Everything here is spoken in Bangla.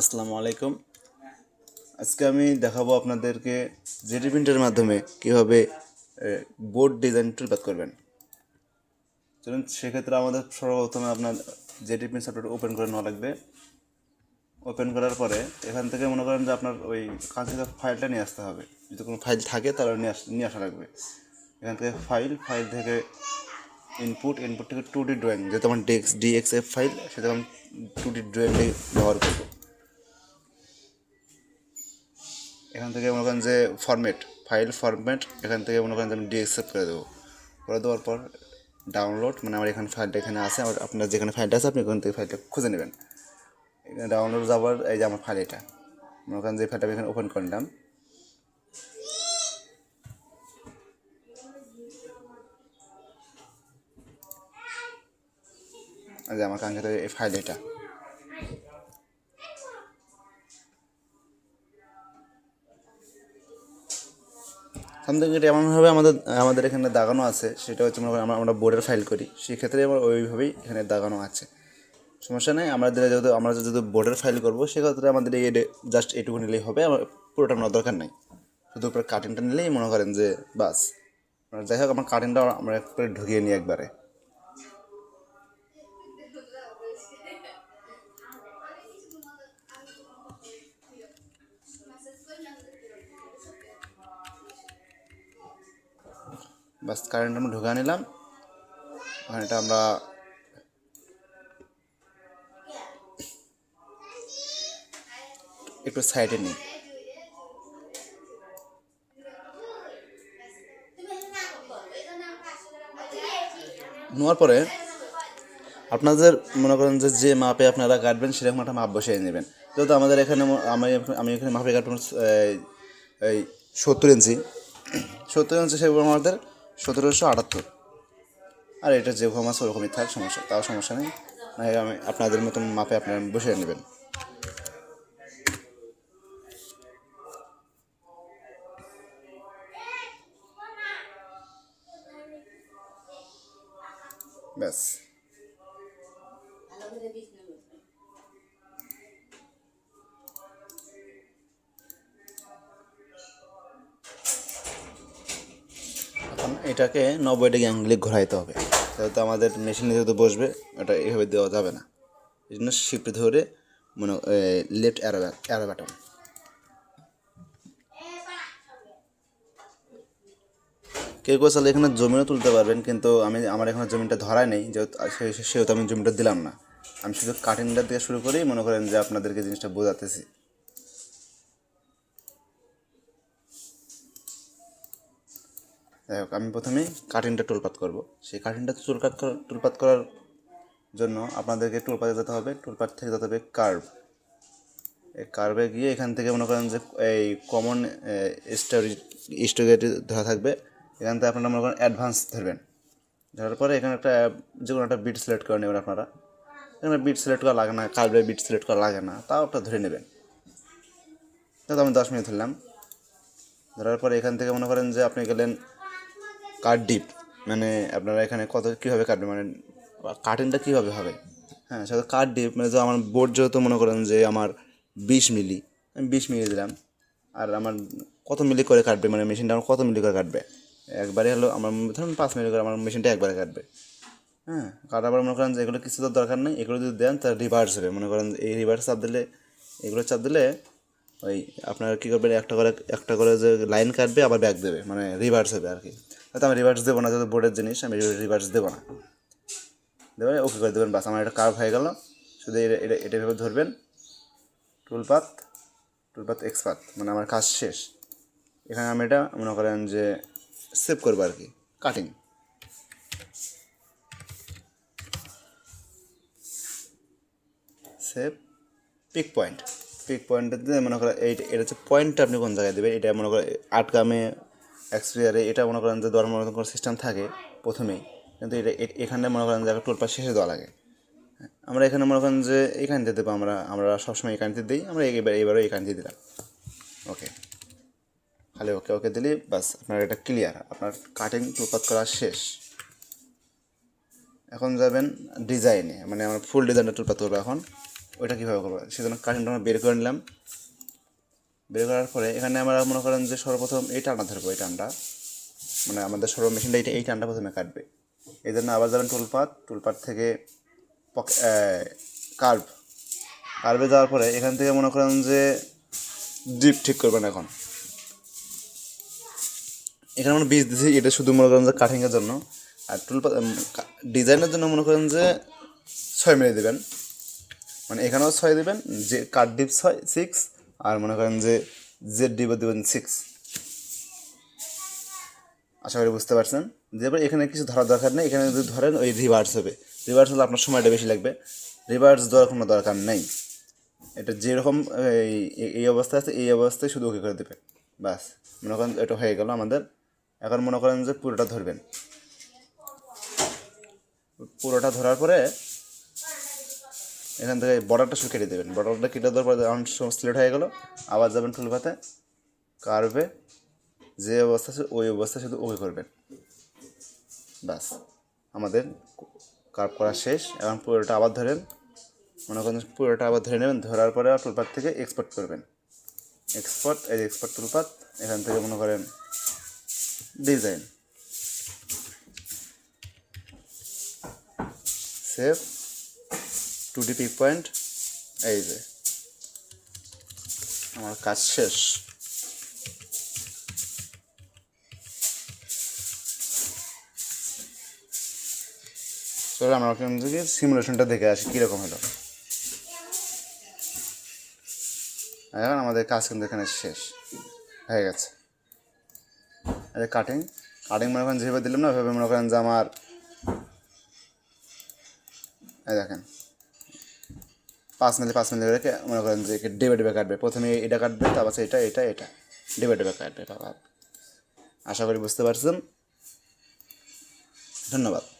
আসসালামু আলাইকুম। আজকে আমি দেখাবো আপনাদেরকে জেডি প্রিন্টের মাধ্যমে কীভাবে বোর্ড ডিজাইন টুলপাত করবেন। চলুন, সেক্ষেত্রে আমাদের সর্বপ্রথমে আপনার জেডি প্রিন্ট সফটওয়্যার ওপেন করে নেওয়া লাগবে। ওপেন করার পরে এখান থেকে মনে করেন যে আপনার ওই কাঙ্ক্ষিত ফাইলটা নিয়ে আসতে হবে। যদি কোনো ফাইল থাকে তাহলে নিয়ে আস, নিয়ে আসা লাগবে। এখান থেকে ফাইল ফাইল থেকে ইনপুট ইনপুট থেকে টু ডি ড্রয়িং যেহেতু আমার ডেক্স ডিএক্সএফ ফাইল সেটা আমি টু ডি ড্রয়িংটাই ব্যবহার করব। এখান থেকে মনে করেন যে ফরম্যাট ফাইল ফরম্যাট এখান থেকে মনে করেন যে আমি ডিএক্সেপ্ট করে দেবো। করে দেওয়ার পর ডাউনলোড মানে আমার এখানে ফাইলটা এখানে আছে, আমার আপনার যেখানে ফাইলটা আছে, আপনি ওখান থেকে ফাইলটা খুঁজে নেবেন। এখানে ডাউনলোড যাওয়ার, এই যে আমার ফাইল এটা। মনে করেন যে ফাইলটা আমি এখানে ওপেন করলাম। যে আমার কাঙ্ক্ষিত এই ফাইল এটা। সামথিং এটা এমনভাবে আমাদের আমাদের এখানে দাগানো আছে, সেটা হচ্ছে মনে আমরা আমরা বোর্ডের ফাইল করি। সেক্ষেত্রে আমার ওইভাবেই এখানে দাগানো আছে। সমস্যা নেই, আমরা যেহেতু আমরা যেহেতু বোর্ডের ফাইল করব, সেক্ষেত্রে আমাদের এই জাস্ট এটুকু নিলেই হবে, আমার পুরোটা নেওয়ার দরকার নেই। শুধু উপরে কাটিংটা নিলেই মনে করেন যে বাস। যাই হোক, আমার কাটিংটা আমরা একবারে ঢুকিয়ে নিই একবারে। বাস কারেন্ট আমরা ঢুকা নিলাম। ওখানে এটা আমরা একটু সাইডে নিই। নেওয়ার পরে আপনাদের মনে করেন যে যে মাপে আপনারা কাটবেন, সেরকম একটা মাপ বসিয়ে নেবেন। যেহেতু আমাদের এখানে আমি আমি এখানে মাপে কাটবেন এই সত্তর ইঞ্চি। সত্তর ইঞ্চি সেগুলো আমাদের সতেরোশো আটাত্তর। আর এটা যে ঘুম আছে ওরকমই থাক, সমস্যা তাও সমস্যা নেই। না আমি আপনাদের মতন মাপে আপনারা বসিয়ে নেবেন। ব্যাস এখন এটাকে নব্বই ডিগ্রি অ্যাঙ্গেলে ঘোরাইতে হবে। যেহেতু আমাদের মেশিনে যেহেতু বসবে, এটা এভাবে দেওয়া যাবে না। এই জন্য শিফট ধরে মনে লেফট অ্যারো অ্যারো কেউ কেউ চাইলে এখানে জমিও তুলতে পারবেন, কিন্তু আমি, আমার এখানে জমিটা ধরাই নেই, যেহেতু সেহেতু আমি জমিটা দিলাম না। আমি শুধু কাটিংটা দিয়ে শুরু করেই মনে করেন যে আপনাদেরকে জিনিসটা বোঝাতেছি। যাই হোক, আমি প্রথমে কাটিংটা টুলপাত করব। সেই কাটিংটা করা- টুলপাত করার জন্য আপনাদেরকে টুলপাতে যেতে হবে। টুলপাত থেকে যেতে হবে কার্ভ এই কার্ভে গিয়ে এখান থেকে মনে করেন যে এই কমন স্টোরি স্টোরিটি ধরা থাকবে। এখান থেকে আপনারা মনে করেন অ্যাডভান্স ধরবেন। ধরার পরে এখানে একটা, যে কোনো একটা বিট সিলেক্ট করে নেবেন আপনারা। এখানে বিট সিলেক্ট করা লাগে না কার্ভে বিট সিলেক্ট করা লাগে না তাও একটা ধরে নেবেন। তো আমি দশ মিনিট ধরলাম। ধরার পরে এখান থেকে মনে করেন যে আপনি গেলেন কাট ডিপ মানে আপনারা এখানে কত কীভাবে কাটবে মানে কাটিংটা কীভাবে হবে? হ্যাঁ সেটা কাট ডিপ মানে যে আমার বোর্ড যেহেতু মনে করেন যে আমার বিশ মিলি, আমি বিশ মিলি দিলাম, আর আমার কত মিলি করে কাটবে মানে মেশিনটা আমার কত মিলি করে কাটবে? একবারে হলো আমার ধরুন পাঁচ মিলি করে আমার মেশিনটা একবারে কাটবে। হ্যাঁ কাটার পর মনে করেন যে এগুলো কিছু তো দরকার নেই, এগুলো যদি দেন তাহলে রিভার্স হবে। মনে করেন এই রিভার্স চাপ দিলে, এগুলো চাপ দিলে ওই আপনারা কী করবেন, একটা করে একটা করে যে লাইন কাটবে, আবার ব্যাক দেবে মানে রিভার্স হবে আর কি। হয়তো আমি রিভার্স দেবো না, যেহেতু বোর্ডের জিনিস, আমি রিভার্স দেবো না। দেবেন ওকে করে দেবেন, বাস, আমার এটা কার্ভ হয়ে গেল। শুধু এটা এটা এটা এভাবে ধরবেন। টুলপাত টুলপাত এক্সপাত মানে আমার কাজ শেষ। এখানে আমি এটা, মনে করেন যে সেভ করব আর কি cutting save pick point pick পয়েন্টে মনে করেন, এই, এটা হচ্ছে পয়েন্টটা আপনি কোন জায়গায় দেবেন? এটা মনে করেন, আটকামে এক্সপিরিয়ারে এটা মনে করেন যে দেওয়ার মতো কোনো সিস্টেম থাকে প্রথমেই। কিন্তু এটা এ- এখানে মনে করেন যে একটা টোলপার শেষে দেওয়া লাগে। আমরা এখানে মনে করেন যে এখানতে দেবো আমরা আমরা সবসময় এখানতে দিই, আমরা এবার এবারও এখানতে দিলাম। ওকে খালি ওকে ওকে দিলে বাস আপনার এটা ক্লিয়ার আপনার কাটিং টুলপাত করা শেষ। এখন যাবেন ডিজাইনে মানে আমার ফুল ডিজাইনটা টুলপাত করব এখন। ওইটা কীভাবে করব? সেজন্য কাটিংটা আমরা বের করে নিলাম। বের করার পরে এখানে আমরা মনে করেন যে সর্বপ্রথম এই টানটা ধরবো, এই টানটা। মানে আমাদের সর্ব মেশিনটা এইটা এই টানটা প্রথমে কাটবে। এই জন্য আবার যাবেন টুলপাত টুলপাত থেকে কার্ভ কার্ভে যাওয়ার পরে এখান থেকে মনে করেন যে ডিপ ঠিক করবেন এখন। এখানে আমরা বীজ দিছি, এটা শুধু মনে করেন যে কাটিংয়ের জন্য। আর টুলপাত ডিজাইনের জন্য মনে করেন যে ছয় মিলে দেবেন। মানে এখানেও ছয় দেবেন, যে কাঠ ডিপ ছয় সিক্স আর মনে করেন যে জেড ডিপও দেবেন সিক্স আশা করি বুঝতে পারছেন? যে এখানে কিছু ধরার দরকার নেই। এখানে যদি ধরেন ওই রিভার্স হবে। রিভার্স হলে আপনার সময়টা বেশি লাগবে। রিভার্স দেওয়ার কোনো দরকার নেই। এটা যেরকম এই এই অবস্থায় আছে, এই অবস্থায় শুধু ওকে করে দেবে। বাস মনে করেন এটা হয়ে গেল আমাদের। এখন মনে করেন যে পুরোটা ধরবেন। পুরোটা ধরার পরে এখান থেকে বর্ডারটা শুকিয়ে কেটে দেবেন। বর্ডারটা কেটে দেওয়ার পরে যখন সিলেট হয়ে গেল, আবার যাবেন টুলপাতে কারবে যে অবস্থা ওই অবস্থা শুধু ওকে করবেন। বাস আমাদের কার্ভ করা শেষ। এখন পুরোটা আবার ধরেন, মনে করেন পুরোটা আবার ধরে নেবেন, ধরার পরে টুলপাত থেকে এক্সপোর্ট করবেন। এক্সপোর্ট এই এক্সপোর্ট টুলপাত এখান থেকে মনে করেন design save two D pick point এই যে। আমার কাজ শেষ। চলো আমরা ওখান থেকে সিমুলেশনটা দেখে আসি, কীরকম হলো। এখন আমাদের কাজ কিন্তু এখানে শেষ। হয়ে গেছে। এই কাটিং কাটিং মনে করেন যেভাবে দিলাম না, ওইভাবে মনে করেন যে আমার এই দেখেন। পাঁচ মিলে পাঁচ মিলে রেখে মনে করেন যে ডেবে ডেবে কাটবে। প্রথমে এটা কাটবে, তারপর এটা এটা এটা। ডেবে ডেবে কাটবে, বাবা। আশা করি বুঝতে পারছেন। ধন্যবাদ।